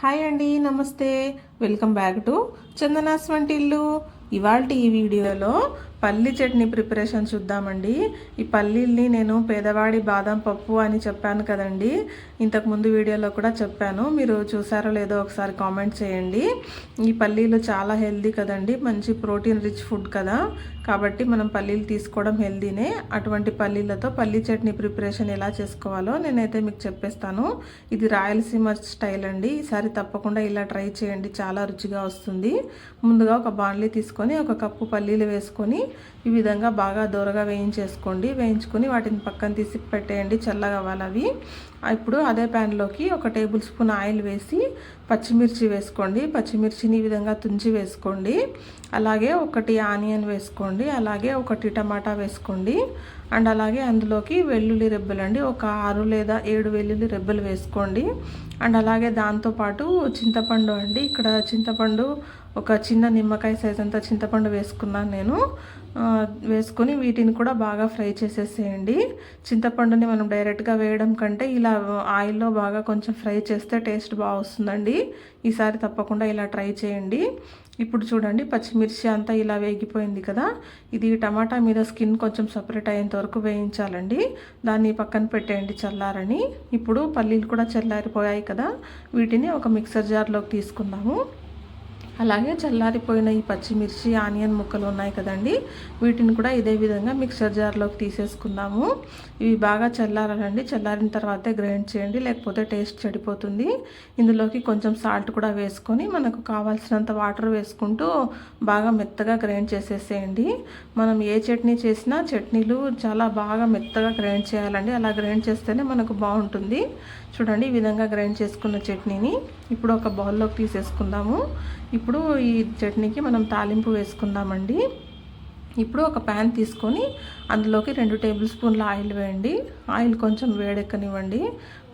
Hi అండి నమస్తే. Welcome back to Chandana's వంటిల్లు. ఇవాళ ఈ వీడియోలో పల్లి చట్నీ ప్రిపరేషన్ చూద్దామండి. ఈ పల్లీల్ని నేను పేదవాడి బాదం పప్పు అని చెప్పాను కదండి. ఇంతకుముందు వీడియోలో కూడా చెప్పాను. మీరు చూసారో లేదో ఒకసారి కామెంట్ చేయండి. ఈ పల్లీలు చాలా హెల్దీ కదండి. మంచి ప్రోటీన్ రిచ్ ఫుడ్ కదా. కాబట్టి మనం పల్లీలు తీసుకోవడం హెల్దీనే. అటువంటి పల్లీలతో పల్లీ చట్నీ ప్రిపరేషన్ ఎలా చేసుకోవాలో నేనైతే మీకు చెప్పేస్తాను. ఇది రాయలసీమ స్టైల్ అండి. ఈసారి తప్పకుండా ఇలా ట్రై చేయండి. చాలా రుచిగా వస్తుంది. ముందుగా ఒక బాండ్లీ తీసుకొని ఒక కప్పు పల్లీలు వేసుకొని ఈ విధంగా బాగా దూరగా వేయించేసుకోండి. వేయించుకొని వాటిని పక్కన తీసి పెట్టేయండి. చల్లగా అవి. ఇప్పుడు అదే ప్యాన్లోకి ఒక టేబుల్ స్పూన్ ఆయిల్ వేసి పచ్చిమిర్చి వేసుకోండి. పచ్చిమిర్చిని ఈ విధంగా తుంచి వేసుకోండి. అలాగే ఒకటి ఆనియన్ వేసుకోండి. అలాగే ఒకటి టమాటా వేసుకోండి. అండ్ అలాగే అందులోకి వెల్లుల్లి రెబ్బలు అండి. ఒక ఆరు లేదా ఏడు వెల్లుల్లి రెబ్బలు వేసుకోండి. అండ్ అలాగే దాంతోపాటు చింతపండు అండి. ఇక్కడ చింతపండు ఒక చిన్న నిమ్మకాయ సైజ్ అంతా చింతపండు వేసుకున్నాను నేను. వేసుకొని వీటిని కూడా బాగా ఫ్రై చేసేసేయండి. చింతపండుని మనం డైరెక్ట్గా వేయడం కంటే ఇలా ఆయిల్లో బాగా కొంచెం ఫ్రై చేస్తే టేస్ట్ బాగా వస్తుందండి. ఈసారి తప్పకుండా ఇలా ట్రై చేయండి. ఇప్పుడు చూడండి పచ్చిమిర్చి అంతా ఇలా వేగిపోయింది కదా. ఇది టమాటా మీద స్కిన్ కొంచెం సపరేట్ అయ్యేంత వరకు వేయించాలండి. దాన్ని పక్కన పెట్టేయండి చల్లారని. ఇప్పుడు పల్లీలు కూడా చల్లారిపోయాయి కదా. వీటిని ఒక మిక్సర్ జార్లోకి తీసుకుందాము. అలాగే చల్లారిపోయిన ఈ పచ్చిమిర్చి ఆనియన్ ముక్కలు ఉన్నాయి కదండి. వీటిని కూడా ఇదే విధంగా మిక్సర్ జార్లోకి తీసేసుకుందాము. ఇవి బాగా చల్లారాలండి. చల్లారిన తర్వాతే గ్రైండ్ చేయండి లేకపోతే టేస్ట్ చెడిపోతుంది. ఇందులోకి కొంచెం సాల్ట్ కూడా వేసుకొని మనకు కావాల్సినంత వాటర్ వేసుకుంటూ బాగా మెత్తగా గ్రైండ్ చేసేసేయండి. మనం ఏ చట్నీ చేసినా చట్నీలు చాలా బాగా మెత్తగా గ్రైండ్ చేయాలండి. అలా గ్రైండ్ చేస్తేనే మనకు బాగుంటుంది. చూడండి ఈ విధంగా గ్రైండ్ చేసుకున్న చట్నీని ఇప్పుడు ఒక బౌల్లోకి తీసేసుకుందాము. ఇప్పుడు ఈ చట్నీకి మనం తాలింపు వేసుకుందామండి. ఇప్పుడు ఒక ప్యాన్ తీసుకొని అందులోకి రెండు టేబుల్ స్పూన్ల ఆయిల్ వేయండి. ఆయిల్ కొంచెం వేడెక్కనివ్వండి.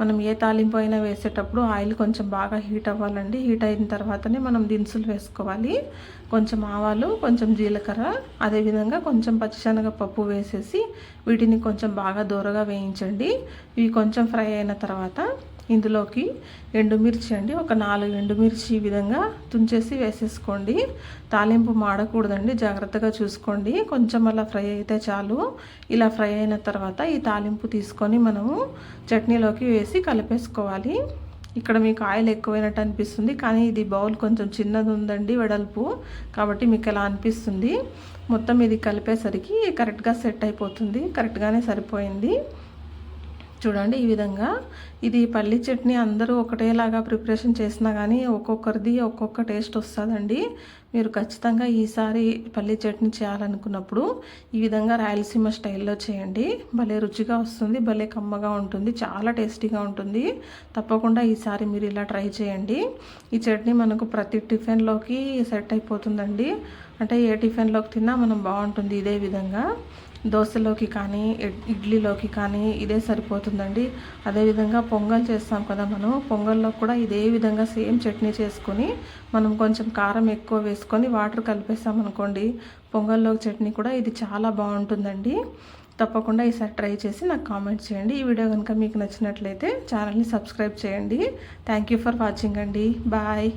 మనం ఏ తాలింపు అయినా వేసేటప్పుడు ఆయిల్ కొంచెం బాగా హీట్ అవ్వాలండి. హీట్ అయిన తర్వాతనే మనం దినుసులు వేసుకోవాలి. కొంచెం ఆవాలు కొంచెం జీలకర్ర అదేవిధంగా కొంచెం పచ్చిశనగ పప్పు వేసేసి వీటిని కొంచెం బాగా దూరగా వేయించండి. ఇవి కొంచెం ఫ్రై అయిన తర్వాత ఇందులోకి ఎండుమిర్చి అండి. ఒక నాలుగు ఎండుమిర్చి ఈ విధంగా తుంచేసి వేసేసుకోండి. తాలింపు మాడకూడదండి జాగ్రత్తగా చూసుకోండి. కొంచెం అలా ఫ్రై అయితే చాలు. ఇలా ఫ్రై అయిన తర్వాత ఈ తాలింపు తీసుకొని మనము చట్నీలోకి వేసి కలిపేసుకోవాలి. ఇక్కడ మీకు ఆయిల్ ఎక్కువైనట్టు అనిపిస్తుంది కానీ ఇది బౌల్ కొంచెం చిన్నది ఉందండి వెడల్పు కాబట్టి మీకు ఎలా అనిపిస్తుంది? మొత్తం ఇది కలిపేసరికి కరెక్ట్గా సెట్ అయిపోతుంది కరెక్ట్గానే సరిపోయింది. చూడండి ఈ విధంగా. ఇది పల్లి చట్నీ అందరూ ఒకటేలాగా ప్రిపరేషన్ చేసినా కానీ ఒక్కొక్కరిది ఒక్కొక్క టేస్ట్ వస్తుందండి. మీరు ఖచ్చితంగా ఈసారి పల్లి చట్నీ చేయాలనుకున్నప్పుడు ఈ విధంగా రాయలసీమ స్టైల్లో చేయండి. భలే రుచిగా వస్తుంది భలే కమ్మగా ఉంటుంది చాలా టేస్టీగా ఉంటుంది. తప్పకుండా ఈసారి మీరు ఇలా ట్రై చేయండి. ఈ చట్నీ మనకు ప్రతి టిఫిన్లోకి సెట్ అయిపోతుందండి. అంటే ఏ టిఫిన్లోకి తిన్నా మనం బాగుంటుంది ఇదే విధంగా. దోశలోకి కానీ ఇడ్లీలోకి కానీ ఇదే సరిపోతుందండి. అదేవిధంగా పొంగల్ చేస్తాం కదా మనం. పొంగల్లో కూడా ఇదే విధంగా సేమ్ చట్నీ చేసుకొని మనం కొంచెం కారం ఎక్కువ వేసుకొని వాటర్ కలిపేస్తామనుకోండి పొంగల్లోకి పొంగల్లో చట్నీ కూడా ఇది చాలా బాగుంటుందండి. తప్పకుండా ఈసారి ట్రై చేసి నాకు కామెంట్ చేయండి. ఈ వీడియో కనుక మీకు నచ్చినట్లయితే ఛానల్ని సబ్స్క్రైబ్ చేయండి. థ్యాంక్ యూ ఫర్ వాచింగ్ అండి. బాయ్.